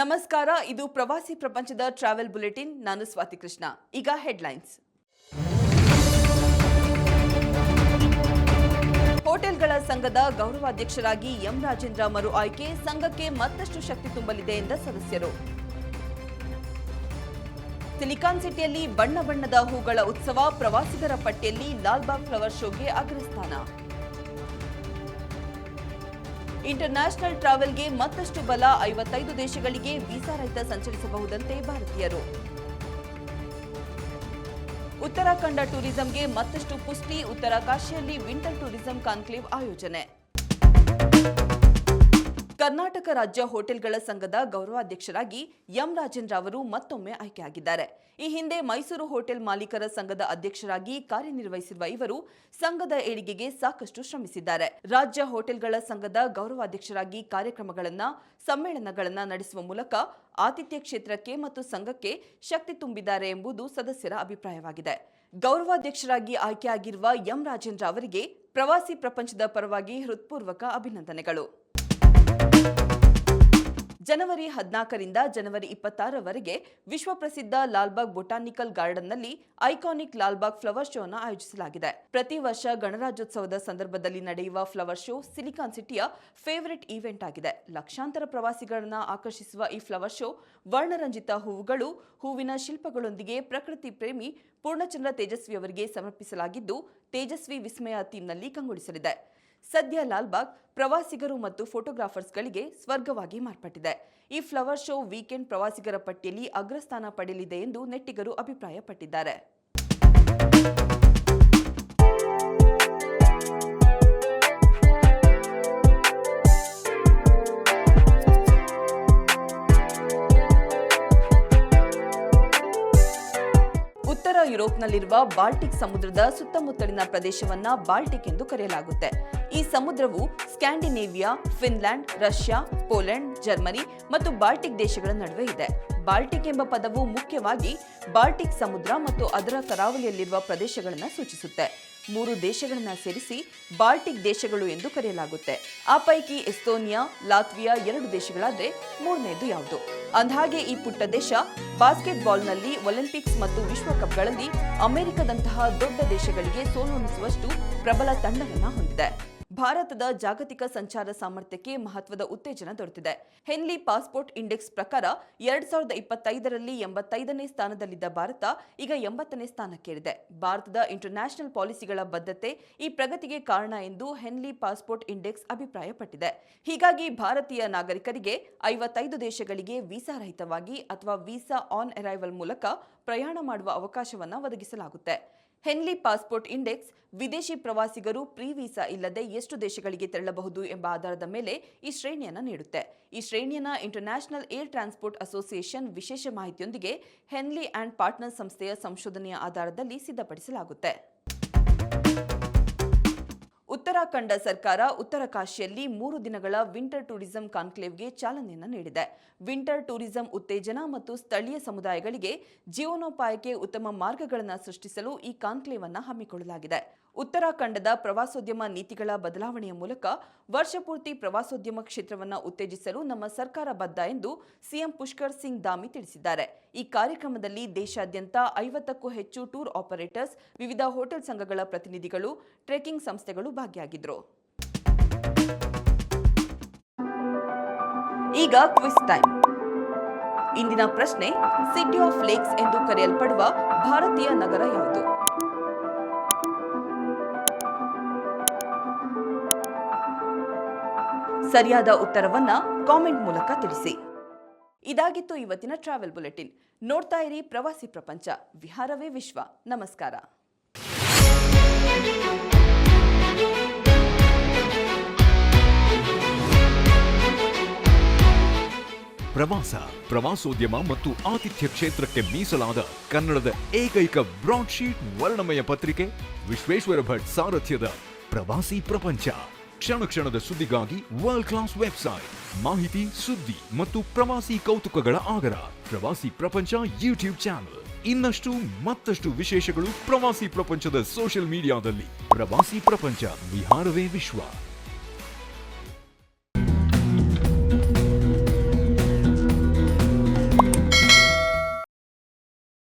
ನಮಸ್ಕಾರ, ಇದು ಪ್ರವಾಸಿ ಪ್ರಪಂಚದ ಟ್ರಾವೆಲ್ ಬುಲೆಟಿನ್ ನಾನು ಸ್ವಾತಿ ಕೃಷ್ಣ. ಈಗ ಹೆಡ್ಲೈನ್ಸ್ ಹೋಟೆಲ್ಗಳ ಸಂಘದ ಗೌರವಾಧ್ಯಕ್ಷರಾಗಿ ಎಂ ರಾಜೇಂದ್ರ ಮರು ಆಯ್ಕೆ, ಸಂಘಕ್ಕೆ ಮತ್ತಷ್ಟು ಶಕ್ತಿ ತುಂಬಲಿದೆ ಎಂದ ಸದಸ್ಯರು. ಸಿಲಿಕಾನ್ ಸಿಟಿಯಲ್ಲಿ ಬಣ್ಣ ಬಣ್ಣದ ಹೂಗಳ ಉತ್ಸವ, ಪ್ರವಾಸಿಗರ ಪಟ್ಟಿಯಲ್ಲಿ ಲಾಲ್ಬಾಗ್ ಫ್ಲವರ್ ಶೋಗೆ ಅಗ್ರಸ್ಥಾನ. ಇಂಟರ್ನ್ಯಾಷನಲ್ ಟ್ರಾವೆಲ್ಗೆ ಮತ್ತಷ್ಟು ಬಲ ಐವತ್ತೈದು ದೇಶಗಳಿಗೆ ವೀಸಾ ರಹಿತ ಸಂಚರಿಸಬಹುದಂತೆ ಭಾರತೀಯರು. ಉತ್ತರಾಖಂಡ ಟೂರಿಸಂಗೆ ಮತ್ತಷ್ಟು ಪುಷ್ಟಿ, ಉತ್ತರಾಕಾಶಿಯಲ್ಲಿ ವಿಂಟರ್ ಟೂರಿಸಂ ಕಾನ್ಕ್ಲೇವ್ ಆಯೋಜನೆ. ಕರ್ನಾಟಕ ರಾಜ್ಯ ಹೋಟೆಲ್ಗಳ ಸಂಘದ ಗೌರವಾಧ್ಯಕ್ಷರಾಗಿ ಎಂ ರಾಜೇಂದ್ರ ಅವರು ಮತ್ತೊಮ್ಮೆ ಆಯ್ಕೆಯಾಗಿದ್ದಾರೆ. ಈ ಹಿಂದೆ ಮೈಸೂರು ಹೋಟೆಲ್ ಮಾಲೀಕರ ಸಂಘದ ಅಧ್ಯಕ್ಷರಾಗಿ ಕಾರ್ಯನಿರ್ವಹಿಸಿರುವ ಇವರು ಸಂಘದ ಏಳಿಗೆಗೆ ಸಾಕಷ್ಟು ಶ್ರಮಿಸಿದ್ದಾರೆ. ರಾಜ್ಯ ಹೋಟೆಲ್ಗಳ ಸಂಘದ ಗೌರವಾಧ್ಯಕ್ಷರಾಗಿ ಕಾರ್ಯಕ್ರಮಗಳನ್ನು, ಸಮ್ಮೇಳನಗಳನ್ನು ನಡೆಸುವ ಮೂಲಕ ಆತಿಥ್ಯ ಕ್ಷೇತ್ರಕ್ಕೆ ಮತ್ತು ಸಂಘಕ್ಕೆ ಶಕ್ತಿ ತುಂಬಿದ್ದಾರೆ ಎಂಬುದು ಸದಸ್ಯರ ಅಭಿಪ್ರಾಯವಾಗಿದೆ. ಗೌರವಾಧ್ಯಕ್ಷರಾಗಿ ಆಯ್ಕೆಯಾಗಿರುವ ಎಂ ರಾಜೇಂದ್ರ ಅವರಿಗೆ ಪ್ರವಾಸಿ ಪ್ರಪಂಚದ ಪರವಾಗಿ ಹೃತ್ಪೂರ್ವಕ ಅಭಿನಂದನೆಗಳು. ಜನವರಿ ಹದಿನಾಲ್ಕರಿಂದ ಜನವರಿ ಇಪ್ಪತ್ತಾರರವರೆಗೆ ವಿಶ್ವಪ್ರಸಿದ್ಧ ಲಾಲ್ಬಾಗ್ ಬೊಟಾನಿಕಲ್ ಗಾರ್ಡನ್ನಲ್ಲಿ ಐಕಾನಿಕ್ ಲಾಲ್ಬಾಗ್ ಫ್ಲವರ್ ಶೋನ ಆಯೋಜಿಸಲಾಗಿದೆ. ಪ್ರತಿ ವರ್ಷ ಗಣರಾಜ್ಯೋತ್ಸವದ ಸಂದರ್ಭದಲ್ಲಿ ನಡೆಯುವ ಫ್ಲವರ್ ಶೋ ಸಿಲಿಕಾನ್ ಸಿಟಿಯ ಫೇವರಿಟ್ ಈವೆಂಟ್ ಆಗಿದೆ. ಲಕ್ಷಾಂತರ ಪ್ರವಾಸಿಗರನ್ನು ಆಕರ್ಷಿಸುವ ಈ ಫ್ಲವರ್ ಶೋ, ವರ್ಣರಂಜಿತ ಹೂವುಗಳು, ಹೂವಿನ ಶಿಲ್ಪಗಳೊಂದಿಗೆ ಪ್ರಕೃತಿ ಪ್ರೇಮಿ ಪೂರ್ಣಚಂದ್ರ ತೇಜಸ್ವಿ ಅವರಿಗೆ ಸಮರ್ಪಿಸಲಾಗಿದ್ದು, ತೇಜಸ್ವಿ ವಿಸ್ಮಯ ಥೀಮ್ನಲ್ಲಿ ಕಂಗೊಳಿಸಲಿದೆ. ಸದ್ಯ ಲಾಲ್ಬಾಗ್ ಪ್ರವಾಸಿಗರು ಮತ್ತು ಫೋಟೋಗ್ರಾಫರ್ಸ್ಗಳಿಗೆ ಸ್ವರ್ಗವಾಗಿ ಮಾರ್ಪಟ್ಟಿದೆ. ಈ ಫ್ಲವರ್ ಶೋ ವೀಕೆಂಡ್ ಪ್ರವಾಸಿಗರ ಪಟ್ಟಿಯಲ್ಲಿ ಅಗ್ರಸ್ಥಾನ ಪಡೆಯಲಿದೆ ಎಂದು ನೆಟ್ಟಿಗರು ಅಭಿಪ್ರಾಯಪಟ್ಟಿದ್ದಾರೆ. ಯುರೋಪ್ನಲ್ಲಿರುವ ಬಾಲ್ಟಿಕ್ ಸಮುದ್ರದ ಸುತ್ತಮುತ್ತಲಿನ ಪ್ರದೇಶವನ್ನ ಬಾಲ್ಟಿಕ್ ಎಂದು ಕರೆಯಲಾಗುತ್ತೆ. ಈ ಸಮುದ್ರವು Scandinavia, Finland, Russia, Poland, Germany ಮತ್ತು ಬಾಲ್ಟಿಕ್ ದೇಶಗಳ ನಡುವೆ ಇದೆ. ಬಾಲ್ಟಿಕ್ ಎಂಬ ಪದವು ಮುಖ್ಯವಾಗಿ ಬಾಲ್ಟಿಕ್ ಸಮುದ್ರ ಮತ್ತು ಅದರ ಕರಾವಳಿಯಲ್ಲಿರುವ ಪ್ರದೇಶಗಳನ್ನು ಸೂಚಿಸುತ್ತೆ. ಮೂರು ದೇಶಗಳನ್ನು ಸೇರಿಸಿ ಬಾಲ್ಟಿಕ್ ದೇಶಗಳು ಎಂದು ಕರೆಯಲಾಗುತ್ತೆ. ಆ ಪೈಕಿ ಎಸ್ತೋನಿಯಾ, ಲಾತ್ವಿಯಾ ಎರಡು ದೇಶಗಳಾದರೆ ಮೂರನೆಯದು ಯಾವುದು? ಅಂದಹಾಗೆ ಈ ಪುಟ್ಟ ದೇಶ ಬಾಸ್ಕೆಟ್ಬಾಲ್ನಲ್ಲಿ ಒಲಿಂಪಿಕ್ಸ್ ಮತ್ತು ವಿಶ್ವಕಪ್ಗಳಲ್ಲಿ ಅಮೆರಿಕದಂತಹ ದೊಡ್ಡ ದೇಶಗಳಿಗೆ ಸೋಲುಣಿಸುವಷ್ಟು ಪ್ರಬಲ ತಂಡವನ್ನು ಹೊಂದಿದೆ. ಭಾರತದ ಜಾಗತಿಕ ಸಂಚಾರ ಸಾಮರ್ಥ್ಯಕ್ಕೆ ಮಹತ್ವದ ಉತ್ತೇಜನ ದೊರೆತಿದೆ. ಹೆನ್ಲಿ ಪಾಸ್ಪೋರ್ಟ್ ಇಂಡೆಕ್ಸ್ ಪ್ರಕಾರ ಎರಡ್ ಸಾವಿರದ ಇಪ್ಪತ್ತೈದರಲ್ಲಿ ಎಂಬತ್ತೈದನೇ ಸ್ಥಾನದಲ್ಲಿದ್ದ ಭಾರತ ಈಗ ಎಂಬತ್ತನೇ ಸ್ಥಾನಕ್ಕೇರಿದೆ. ಭಾರತದ ಇಂಟರ್ನ್ಯಾಷನಲ್ ಪಾಲಿಸಿಗಳ ಬದ್ಧತೆ ಈ ಪ್ರಗತಿಗೆ ಕಾರಣ ಎಂದು ಹೆನ್ಲಿ ಪಾಸ್ಪೋರ್ಟ್ ಇಂಡೆಕ್ಸ್ ಅಭಿಪ್ರಾಯಪಟ್ಟಿದೆ. ಹೀಗಾಗಿ ಭಾರತೀಯ ನಾಗರಿಕರಿಗೆ ಐವತ್ತೈದು ದೇಶಗಳಿಗೆ ವೀಸಾ ರಹಿತವಾಗಿ ಅಥವಾ ವೀಸಾ ಆನ್ ಅರೈವಲ್ ಮೂಲಕ ಪ್ರಯಾಣ ಮಾಡುವ ಅವಕಾಶವನ್ನು ಒದಗಿಸಲಾಗುತ್ತೆ. ಹೆನ್ಲಿ ಪಾಸ್ಪೋರ್ಟ್ ಇಂಡೆಕ್ಸ್, ವಿದೇಶಿ ಪ್ರವಾಸಿಗರು ಪ್ರೀ ವೀಸಾ ಇಲ್ಲದೆ ಎಷ್ಟು ದೇಶಗಳಿಗೆ ತೆರಳಬಹುದು ಎಂಬ ಆಧಾರದ ಮೇಲೆ ಈ ಶ್ರೇಣಿಯನ್ನು ನೀಡುತ್ತೆ. ಈ ಶ್ರೇಣಿಯನ್ನು ಇಂಟರ್ನ್ಯಾಷನಲ್ ಏರ್ ಟ್ರಾನ್ಸ್ಪೋರ್ಟ್ ಅಸೋಸಿಯೇಷನ್ ವಿಶೇಷ ಮಾಹಿತಿಯೊಂದಿಗೆ ಹೆನ್ಲಿ ಅಂಡ್ ಪಾರ್ಟ್ನರ್ ಸಂಸ್ಥೆಯ ಸಂಶೋಧನೆಯ ಆಧಾರದಲ್ಲಿ ಸಿದ್ಧಪಡಿಸಲಾಗುತ್ತೆ. ಉತ್ತರಾಖಂಡ ಸರ್ಕಾರ ಉತ್ತರಕಾಶಿಯಲ್ಲಿ ಮೂರು ದಿನಗಳ ವಿಂಟರ್ ಟೂರಿಸಂ ಕಾನ್ಕ್ಲೇವ್ಗೆ ಚಾಲನೆಯನ್ನು ನೀಡಿದೆ. ವಿಂಟರ್ ಟೂರಿಸಂ ಉತ್ತೇಜನ ಮತ್ತು ಸ್ಥಳೀಯ ಸಮುದಾಯಗಳಿಗೆ ಜೀವನೋಪಾಯಕ್ಕೆ ಉತ್ತಮ ಮಾರ್ಗಗಳನ್ನು ಸೃಷ್ಟಿಸಲು ಈ ಕಾನ್ಕ್ಲೇವ್ ಅನ್ನು ಹಮ್ಮಿಕೊಳ್ಳಲಾಗಿದೆ. ಉತ್ತರಾಖಂಡದ ಪ್ರವಾಸೋದ್ಯಮ ನೀತಿಗಳ ಬದಲಾವಣೆಯ ಮೂಲಕ ವರ್ಷಪೂರ್ತಿ ಪ್ರವಾಸೋದ್ಯಮ ಕ್ಷೇತ್ರವನ್ನು ಉತ್ತೇಜಿಸಲು ನಮ್ಮ ಸರ್ಕಾರ ಬದ್ಧ ಎಂದು ಸಿಎಂ ಪುಷ್ಕರ್ ಸಿಂಗ್ ದಾಮಿ ತಿಳಿಸಿದ್ದಾರೆ. ಈ ಕಾರ್ಯಕ್ರಮದಲ್ಲಿ ದೇಶಾದ್ಯಂತ ಐವತ್ತಕ್ಕೂ ಹೆಚ್ಚು ಟೂರ್ ಆಪರೇಟರ್ಸ್, ವಿವಿಧ ಹೋಟೆಲ್ ಸಂಘಗಳ ಪ್ರತಿನಿಧಿಗಳು, ಟ್ರೆಕಿಂಗ್ ಸಂಸ್ಥೆಗಳು ಭಾಗಿಯಾಗಿದ್ದರು ಈಗ ಕ್ವಿಸ್ ಟೈಮ್. ಇಂದಿನ ಪ್ರಶ್ನೆ ಸಿಟಿ ಆಫ್ ಲೇಕ್ಸ್ ಎಂದು ಕರೆಯಲ್ಪಡುವ ಭಾರತೀಯ ನಗರ ಯಾವುದು? ಸರಿಯಾದ ಉತ್ತರವನ್ನ ಕಾಮೆಂಟ್ ಮೂಲಕ ತಿಳಿಸಿ. ಇದಾಗಿತ್ತು ಇವತ್ತಿನ ಟ್ರಾವೆಲ್ ಬುಲೆಟಿನ್. ನೋಡ್ತಾ ಇರಿ ಪ್ರವಾಸಿ ಪ್ರಪಂಚ, ವಿಹಾರವೇ ವಿಶ್ವ. ನಮಸ್ಕಾರ. ಪ್ರವಾಸ, ಪ್ರವಾಸೋದ್ಯಮ ಮತ್ತು ಆತಿಥ್ಯ ಕ್ಷೇತ್ರಕ್ಕೆ ಮೀಸಲಾದ ಕನ್ನಡದ ಏಕೈಕ ಬ್ರಾಡ್ಶೀಟ್ ವರ್ಣಮಯ ಪತ್ರಿಕೆ ವಿಶ್ವೇಶ್ವರ ಭಟ್ ಸಾರಥ್ಯದ ಪ್ರವಾಸಿ ಪ್ರಪಂಚ. ಕ್ಷಣ ಕ್ಷಣದ ಸುದ್ದಿಗಾಗಿ ವರ್ಲ್ಡ್ ಕ್ಲಾಸ್ ವೆಬ್ಸೈಟ್ ಮಾಹಿತಿ, ಸುದ್ದಿ ಮತ್ತು ಪ್ರವಾಸಿ ಕೌತುಕಗಳ ಆಗರ, ಪ್ರವಾಸಿ ಪ್ರಪಂಚ ಯೂಟ್ಯೂಬ್ ಚಾನಲ್ ಇನ್ನಷ್ಟು ಮತ್ತಷ್ಟು ವಿಶೇಷಗಳು ಪ್ರವಾಸಿ ಪ್ರಪಂಚದ ಸೋಷಿಯಲ್ ಮೀಡಿಯಾದಲ್ಲಿ ಪ್ರವಾಸಿ ಪ್ರಪಂಚ ವಿಹಾರವೇ ವಿಶ್ವ.